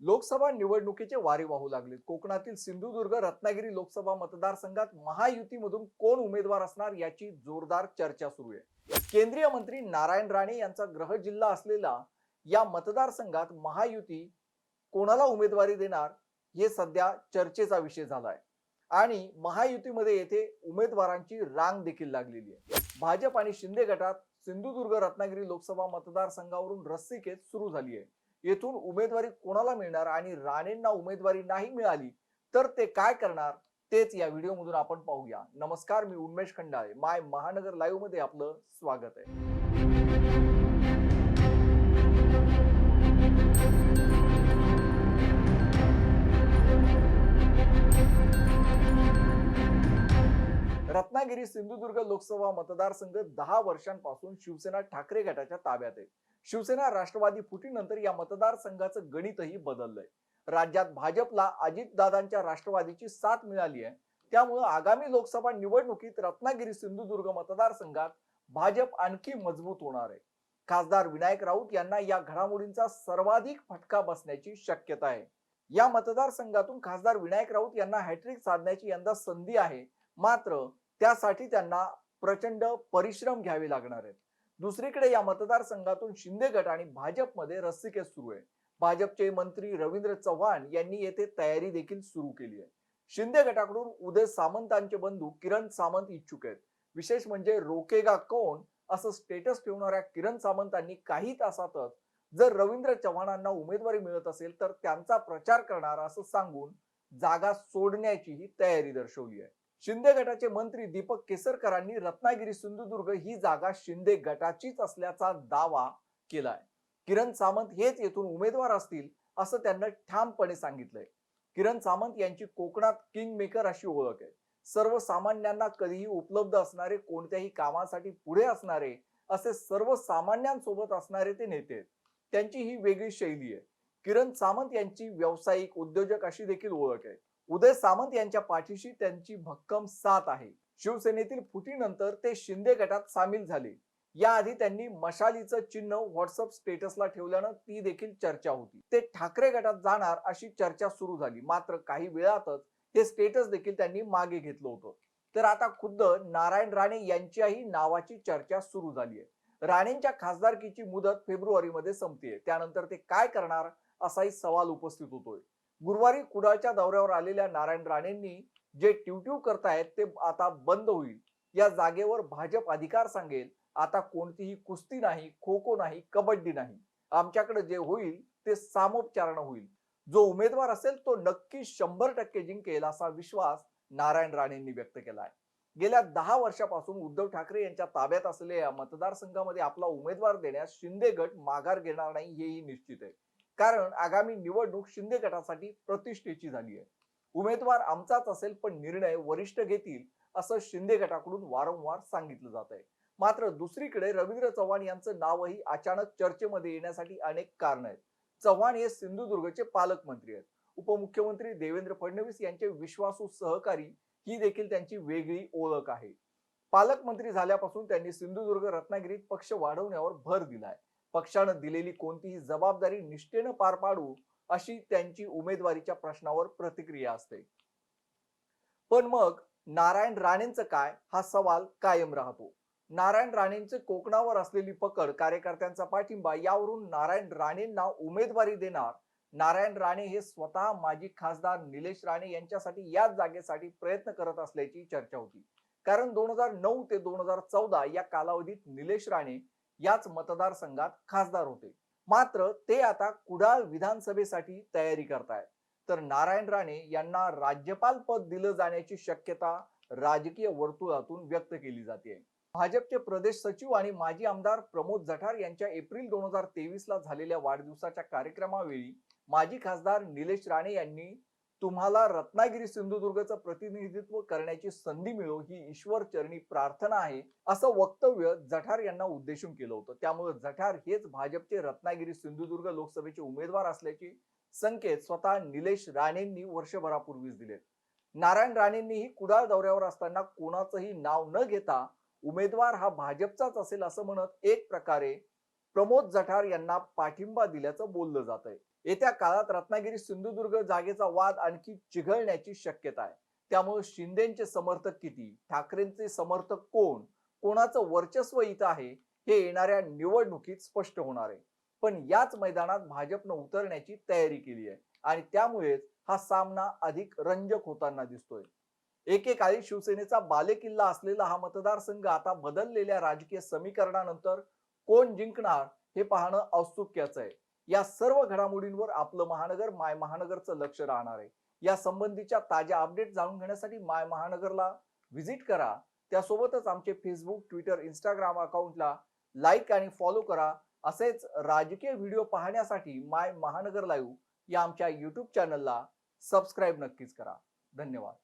लोकसभा निवडणुकीचे वारे वाहू लागले कोकणातील सिंधुदुर्ग रत्नागिरी लोकसभा मतदारसंघात महायुतीमधून कोण उमेदवार असणार याची जोरदार चर्चा सुरू आहे. केंद्रीय मंत्री नारायण राणे यांचा ग्रह जिल्हा असलेला या मतदारसंघात महायुती कोणाला उमेदवारी देणार हे सध्या चर्चेचा विषय झाला आहे. आणि महायुतीमध्ये येथे उमेदवारांची रांग देखील लागलेली आहे. भाजप आणि शिंदे गटात सिंधुदुर्ग रत्नागिरी लोकसभा मतदारसंघावरून रस्सीखेच सुरू झाली आहे. येथून उमेदवारी कोणाला मिळणार आणि राणेंना उमेदवारी नाही मिळाली तर ते काय करणार? तेच या व्हिडिओमधून आपण पाहूया. नमस्कार मी उन्मेश खंडाळे. माय महानगर लाईव्हमध्ये आपलं स्वागत आहे. रत्नागिरी सिंधुदुर्ग लोकसभा मतदारसंघ दहा वर्षांपासून शिवसेना ठाकरे गटाच्या ताब्यात आहे. शिवसेना राष्ट्रवादी फुटीनंतर या मतदारसंघाचं गणितही बदललंय. राज्यात भाजपला अजितदादांच्या राष्ट्रवादीची साथ मिळाली आहे. त्यामुळं आगामी लोकसभा निवडणुकीत रत्नागिरी सिंधुदुर्ग मतदारसंघात भाजप आणखी मजबूत होणार आहे. खासदार विनायक राऊत यांना या घडामोडींचा सर्वाधिक फटका बसण्याची शक्यता आहे. या मतदारसंघातून खासदार विनायक राऊत यांना हॅट्रिक साधण्याची यंदा संधी आहे. मात्र त्यासाठी त्यांना प्रचंड परिश्रम घ्यावे लागणार आहेत. दुसरीकडे या मतदारसंघातून शिंदे गट आणि भाजपमध्ये रस्सीकेस सुरू आहे. भाजपचे मंत्री रवींद्र चव्हाण यांनी येथे तयारी देखील सुरू केली आहे. शिंदे गटाकडून उदय सामंतांचे बंधू किरण सामंत इच्छुक आहेत. विशेष म्हणजे रोकेगा कोण असं स्टेटस ठेवणाऱ्या किरण सामंतांनी काही तासातच जर रवींद्र चव्हाणांना उमेदवारी मिळत असेल तर त्यांचा प्रचार करणार असं सांगून जागा सोडण्याचीही तयारी दर्शवली आहे. शिंदे गटाचे मंत्री दीपक केसरकरांनी रत्नागिरी सिंधुदुर्ग ही जागा शिंदे गटाचीच असल्याचा दावा केलाय. किरण सामंत हेच येथून उमेदवार असतील असं त्यांना ठामपणे सांगितलंय. किरण सामंत यांची कोकणात किंग मेकर अशी ओळख आहे. सर्वसामान्यांना कधीही उपलब्ध असणारे कोणत्याही कामासाठी पुढे असणारे असे सर्वसामान्यांसोबत असणारे ते नेते आहेत. त्यांची ही वेगळी शैली आहे. किरण सामंत यांची व्यावसायिक उद्योजक अशी देखील ओळख आहे. उदय सामंत यांच्या पाठीशी त्यांची भक्कम साथ आहे. शिवसेनेतील फुटीनंतर ते शिंदे गटात सामील झाले. याआधी त्यांनी मशालीचं चिन्ह व्हॉट्सअप स्टेटसला ठेवल्यानं ती देखील चर्चा होती. ते ठाकरे गटात जाणार अशी चर्चा सुरू झाली. मात्र काही वेळातच हे स्टेटस देखील त्यांनी मागे घेतलं होतं. तर आता खुद्द नारायण राणे यांच्याही नावाची चर्चा सुरू झाली आहे. राणेंच्या खासदारकीची मुदत फेब्रुवारीमध्ये संपते त्यानंतर ते काय करणार असाही सवाल उपस्थित होतोय. गुरुवारी कुडाळच्या दौऱ्यावर आलेल्या नारायण राणेंनी जे ट्यूट्यू करतायत ते आता बंद होईल. या जागेवर भाजप अधिकार सांगेल. आता कोणतीही कुस्ती नाही खो खो नाही कबड्डी नाही. आमच्याकडे जे होईल ते सामोपचारण होईल. जो उमेदवार असेल तो नक्की शंभर टक्के जिंकेल असा विश्वास नारायण राणेंनी व्यक्त केलाय. गेल्या दहा वर्षापासून उद्धव ठाकरे यांच्या ताब्यात असलेल्या मतदारसंघामध्ये आपला उमेदवार देण्यास शिंदे गट माघार घेणार नाही हेही निश्चित आहे. कारण आगामी निवडणूक शिंदे गटासाठी प्रतिष्ठेची झाली आहे. उमेदवार आमचाच असेल पण निर्णय वरिष्ठ घेतील असं शिंदे गटाकडून वारंवार सांगितलं जात आहे. मात्र दुसरीकडे रवींद्र चव्हाण यांचं नावही अचानक चर्चेमध्ये येण्यासाठी अनेक कारण आहेत. चव्हाण हे सिंधुदुर्गचे पालकमंत्री आहेत. उपमुख्यमंत्री देवेंद्र फडणवीस यांचे विश्वासू सहकारी ही देखील त्यांची वेगळी ओळख आहे. पालकमंत्री झाल्यापासून त्यांनी सिंधुदुर्ग रत्नागिरीत पक्ष वाढवण्यावर भर दिलाय पक्षानं दिलेली कोणतीही जबाबदारी निष्ठेनं पार पाडू अशी त्यांची उमेदवारीच्या प्रश्नावर प्रतिक्रिया असते. पण मग नारायण राणेंचं काय? हा सवाल कायम राहतो. नारायण राणेंचे कोकणावर असलेली पकड कार्यकर्त्यांचा पाठिंबा यावरून नारायण राणेंना उमेदवारी देणार नारायण राणे हे स्वतः माजी खासदार निलेश राणे यांच्यासाठी याच जागेसाठी प्रयत्न करत असल्याची चर्चा होती. कारण दोन हजार नऊ ते दोन हजार चौदा या कालावधीत निलेश राणे याच मतदारसंघात खासदार होते. मात्र ते आता कुडाळ विधानसभेसाठी तयारी करतायत. तर नारायण राणे यांना राज्यपाल पद दिलं जाण्याची शक्यता राजकीय वर्तुळातून व्यक्त केली जाते. भाजपचे प्रदेश सचिव आणि माजी आमदार प्रमोद जठार यांच्या एप्रिल दोन हजार तेवीस ला झालेल्या वाढदिवसाच्या कार्यक्रमावेळी माजी खासदार निलेश राणे यांनी तुम्हाला रत्नागिरी सिंधुदुर्गचं प्रतिनिधित्व करण्याची संधी मिळो ही ईश्वर चरणी प्रार्थना आहे असं वक्तव्य जठार यांना उद्देशून केलं होतं. त्यामुळे जठार हेच भाजपचे रत्नागिरी सिंधुदुर्ग लोकसभेचे उमेदवार असल्याचे संकेत स्वतः निलेश राणेंनी वर्षभरापूर्वीच दिलेत. नारायण राणेंनीही कुडाळ दौऱ्यावर असताना कोणाचंही नाव न घेता उमेदवार हा भाजपचाच असेल असं म्हणत एक प्रकारे प्रमोद जठार यांना पाठिंबा दिल्याचं बोललं जात आहे येत्या काळात रत्नागिरी सिंधुदुर्ग जागेचा वाद आणखी चिघळण्याची शक्यता आहे. त्यामुळे शिंदेचे समर्थक किती? ठाकरेंचे समर्थक कोण? कोणाचं वर्चस्व इथं आहे? हे येणाऱ्या निवडणुकीत स्पष्ट होणार आहे. पण याच मैदानात भाजपनं उतरण्याची तयारी केली आहे. आणि त्यामुळेच हा सामना अधिक रंजक होताना दिसतोय. एकेकाळी शिवसेनेचा बालेकिल्ला असलेला हा मतदारसंघ आता बदललेल्या राजकीय समीकरणानंतर कोण जिंकणार हे पाहणं औत्सुक्याचं आहे. या सर्व घडामोडींवर आपलं महानगर माय महानगरचं लक्ष राहणार आहे. या संबंधीच्या ताज्या अपडेट जाणून घेण्यासाठी माय महानगरला व्हिजिट करा. त्यासोबतच आमचे फेसबुक ट्विटर इंस्टाग्राम अकाउंटला लाईक आणि फॉलो करा. असेच राजकीय व्हिडिओ पाहण्यासाठी माय महानगर लाईव्ह या आमच्या यूट्यूब चॅनलला सबस्क्राईब नक्कीच करा. धन्यवाद.